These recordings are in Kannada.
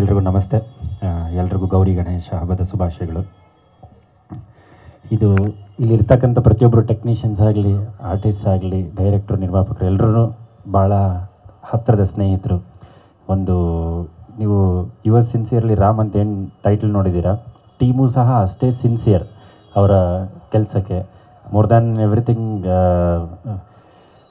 ಎಲ್ರಿಗೂ ನಮಸ್ತೆ. ಎಲ್ರಿಗೂ ಗೌರಿ ಗಣೇಶ ಹಬ್ಬದ ಶುಭಾಶಯಗಳು. ಇದು ಇಲ್ಲಿರ್ತಕ್ಕಂಥ ಪ್ರತಿಯೊಬ್ಬರು ಟೆಕ್ನಿಷಿಯನ್ಸ್ ಆಗಲಿ ಆರ್ಟಿಸ್ಟ್ ಆಗಲಿ ಡೈರೆಕ್ಟ್ರು ನಿರ್ಮಾಪಕರು ಎಲ್ಲರೂ ಭಾಳ ಹತ್ತಿರದ ಸ್ನೇಹಿತರು. ಒಂದು ನೀವು ಯುವರ್ ಸಿನ್ಸಿಯರ್ಲಿ ರಾಮ್ ಅಂತ ಏನು ಟೈಟಲ್ ನೋಡಿದ್ದೀರಾ? ಟೀಮು ಸಹ ಅಷ್ಟೇ ಸಿನ್ಸಿಯರ್ ಅವರ ಕೆಲಸಕ್ಕೆ. ಮೋರ್ ದ್ಯಾನ್ ಎವ್ರಿಥಿಂಗ್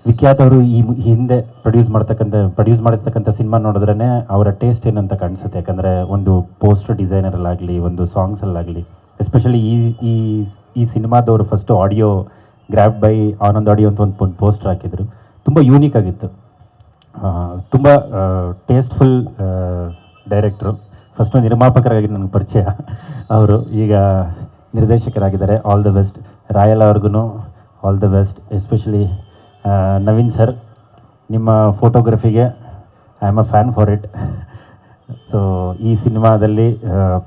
ವಿಖ್ಯಾತ್ ಅವರು ಈ ಹಿಂದೆ ಪ್ರೊಡ್ಯೂಸ್ ಮಾಡ್ತಕ್ಕಂಥ ಪ್ರೊಡ್ಯೂಸ್ ಮಾಡಿರ್ತಕ್ಕಂಥ ಸಿನಿಮಾ ನೋಡಿದ್ರೇ ಅವರ ಟೇಸ್ಟ್ ಏನಂತ ಕಾಣಿಸುತ್ತೆ. ಯಾಕಂದರೆ ಒಂದು ಪೋಸ್ಟರ್ ಡಿಸೈನರಲ್ಲಾಗಲಿ ಒಂದು ಸಾಂಗ್ಸಲ್ಲಾಗಲಿ ಎಸ್ಪೆಷಲಿ ಈ ಈ ಈ ಸಿನಿಮಾದವರು first audio grab by Anand audio ಅಂತ ಒಂದು ಒಂದು ಪೋಸ್ಟರ್ ಹಾಕಿದರು. ತುಂಬ ಯೂನಿಕ್ ಆಗಿತ್ತು. ತುಂಬ ಟೇಸ್ಟ್ಫುಲ್ ಡೈರೆಕ್ಟ್ರು ಫಸ್ಟು ನಿರ್ಮಾಪಕರಾಗಿ ನನಗೆ ಪರಿಚಯ. ಅವರು ಈಗ ನಿರ್ದೇಶಕರಾಗಿದ್ದಾರೆ. ಆಲ್ ದ ಬೆಸ್ಟ್ ರಾಯಲ್ ಅವ್ರಿಗೂ all the best especially Naveen sir, ನಿಮ್ಮ ಫೋಟೋಗ್ರಫಿಗೆ I am a fan for it so ಈ ಸಿನಿಮಾದಲ್ಲಿ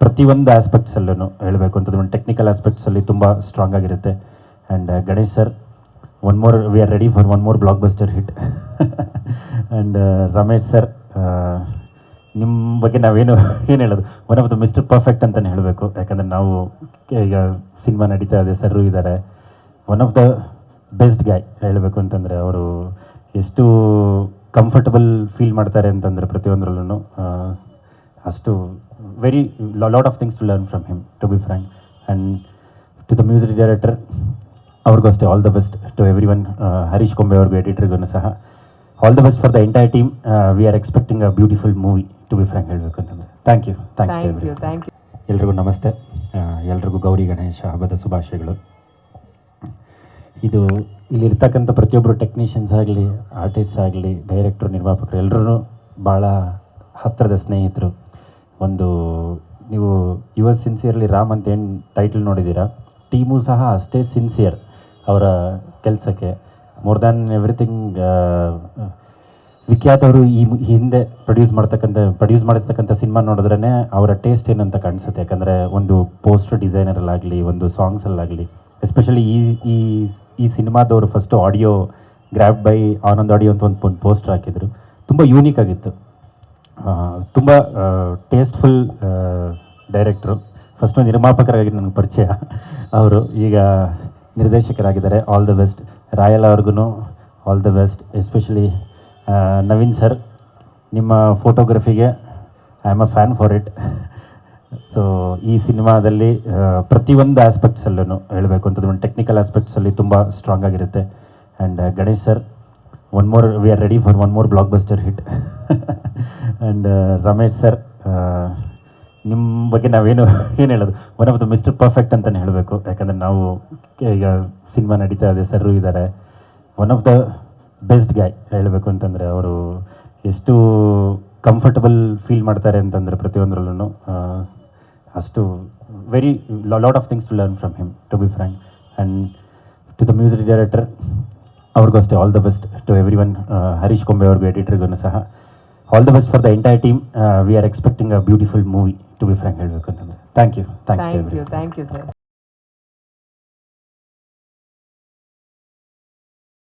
ಪ್ರತಿಯೊಂದು ಆಸ್ಪೆಕ್ಟ್ಸಲ್ಲೂ ಹೇಳಬೇಕು ಅಂತಂದ್ರೆ ಒಂದು ಟೆಕ್ನಿಕಲ್ ಆಸ್ಪೆಕ್ಟ್ಸಲ್ಲಿ ತುಂಬ ಸ್ಟ್ರಾಂಗ್ ಆಗಿರುತ್ತೆ. And Ganesh sir one more we are ready for one more blockbuster hit and Ramesh sir ನಿಮ್ಮ ಬಗ್ಗೆ ನಾವೇನು, ಏನು ಹೇಳೋದು? One of the mister perfect ಅಂತಲೇ ಹೇಳಬೇಕು. ಯಾಕಂದರೆ ನಾವು ಈಗ ಸಿನಿಮಾ ನಡೀತಾ ಇದೆ, ಸರ್ರು ಇದ್ದಾರೆ. One of the best guy ಹೇಳಬೇಕು ಅಂತಂದರೆ ಅವರು ಎಷ್ಟು ಕಂಫರ್ಟಬಲ್ ಫೀಲ್ ಮಾಡ್ತಾರೆ ಅಂತಂದರೆ ಪ್ರತಿಯೊಂದರಲ್ಲೂ ಅಷ್ಟು very lot of things to learn from him to be frank and to the music director ಅವ್ರಿಗೂ ಅಷ್ಟೇ all the best to everyone Harish Kombe ಅವ್ರಿಗೆ ಎಡಿಟರ್ಗೂ ಸಹ. All the best for the entire team we are expecting a beautiful movie to be frank ಹೇಳಬೇಕು ಅಂತಂದರೆ. Thank you thanks thank you ಎಲ್ರಿಗೂ ನಮಸ್ತೆ. ಎಲ್ರಿಗೂ ಗೌರಿ ಗಣೇಶ ಹಬ್ಬದ ಶುಭಾಶಯಗಳು. ಇದು ಇಲ್ಲಿರ್ತಕ್ಕಂಥ ಪ್ರತಿಯೊಬ್ಬರು ಟೆಕ್ನಿಷಿಯನ್ಸ್ ಆಗಲಿ ಆರ್ಟಿಸ್ಟ್ ಆಗಲಿ ಡೈರೆಕ್ಟ್ರು ನಿರ್ಮಾಪಕರು ಎಲ್ಲರೂ ಭಾಳ ಹತ್ತಿರದ ಸ್ನೇಹಿತರು. ಒಂದು ನೀವು ಯುವ ಸಿನ್ಸಿಯರ್ಲಿ ರಾಮ್ ಅಂತ ಏನು ಟೈಟಲ್ ನೋಡಿದ್ದೀರಾ ಟೀಮು ಸಹ ಅಷ್ಟೇ ಸಿನ್ಸಿಯರ್ ಅವರ ಕೆಲಸಕ್ಕೆ. ಮೋರ್ ದ್ಯಾನ್ ಎವ್ರಿಥಿಂಗ್ ವಿಖ್ಯಾತ್ ಅವರು ಈ ಹಿಂದೆ ಪ್ರೊಡ್ಯೂಸ್ ಮಾಡ್ತಕ್ಕಂಥ ಪ್ರೊಡ್ಯೂಸ್ ಮಾಡಿರ್ತಕ್ಕಂಥ ಸಿನಿಮಾ ನೋಡಿದ್ರೇ ಅವರ ಟೇಸ್ಟ್ ಏನಂತ ಕಾಣಿಸುತ್ತೆ. ಯಾಕಂದರೆ ಒಂದು ಪೋಸ್ಟರ್ ಡಿಸೈನರಲ್ಲಾಗಲಿ ಒಂದು ಸಾಂಗ್ಸಲ್ಲಾಗಲಿ ಎಸ್ಪೆಷಲಿ ಈ ಈ ಈ ಸಿನಿಮಾದವರು first audio grab by Anand audio ಅಂತ ಒಂದು ಒಂದು ಪೋಸ್ಟರ್ ಹಾಕಿದರು. ತುಂಬ ಯೂನಿಕ್ ಆಗಿತ್ತು. ತುಂಬ ಟೇಸ್ಟ್ಫುಲ್ ಡೈರೆಕ್ಟ್ರು ಫಸ್ಟು ನಿರ್ಮಾಪಕರಾಗಿ ನನಗೆ ಪರಿಚಯ. ಅವರು ಈಗ ನಿರ್ದೇಶಕರಾಗಿದ್ದಾರೆ. ಆಲ್ ದ ಬೆಸ್ಟ್ ರಾಯಲ್ ಅವ್ರಿಗೂ all the best especially Naveen sir ನಿಮ್ಮ ಫೋಟೋಗ್ರಫಿಗೆ I am a fan for it so ಈ ಸಿನಿಮಾದಲ್ಲಿ ಪ್ರತಿಯೊಂದು ಆಸ್ಪೆಕ್ಟ್ಸಲ್ಲೂ ಹೇಳಬೇಕು. ಅಂತಂದ್ರೆ ಒಂದು ಟೆಕ್ನಿಕಲ್ ಆಸ್ಪೆಕ್ಟ್ಸಲ್ಲಿ ತುಂಬ ಸ್ಟ್ರಾಂಗ್ ಆಗಿರುತ್ತೆ. And Ganesh sir one more we are ready for one more blockbuster hit and Ramesh sir ನಿಮ್ಮ ಬಗ್ಗೆ ನಾವೇನು, ಏನು ಹೇಳೋದು? One of the mister perfect ಅಂತಲೇ ಹೇಳಬೇಕು. ಯಾಕಂದರೆ ನಾವು, ಈಗ ಸಿನಿಮಾ ನಡೀತಾ ಇದೆ ಸರ್ರು ಇದ್ದಾರೆ one of the best guy ಹೇಳಬೇಕು ಅಂತಂದರೆ ಅವರು ಎಷ್ಟು ಕಂಫರ್ಟಬಲ್ ಫೀಲ್ ಮಾಡ್ತಾರೆ ಅಂತಂದರೆ ಪ್ರತಿಯೊಂದರಲ್ಲೂ ಅಷ್ಟು very lot of things to learn from him to be frank and to the music director ಅವ್ರಿಗೂ ಅಷ್ಟೇ all the best to everyone Harish Kombe ಅವ್ರಿಗೂ ಎಡಿಟರ್ಗೂ ಸಹ all the best for the entire team we are expecting a beautiful movie to be frank ಹೇಳಬೇಕು ಅಂತಂದರೆ thank you thanks thank you thank you sir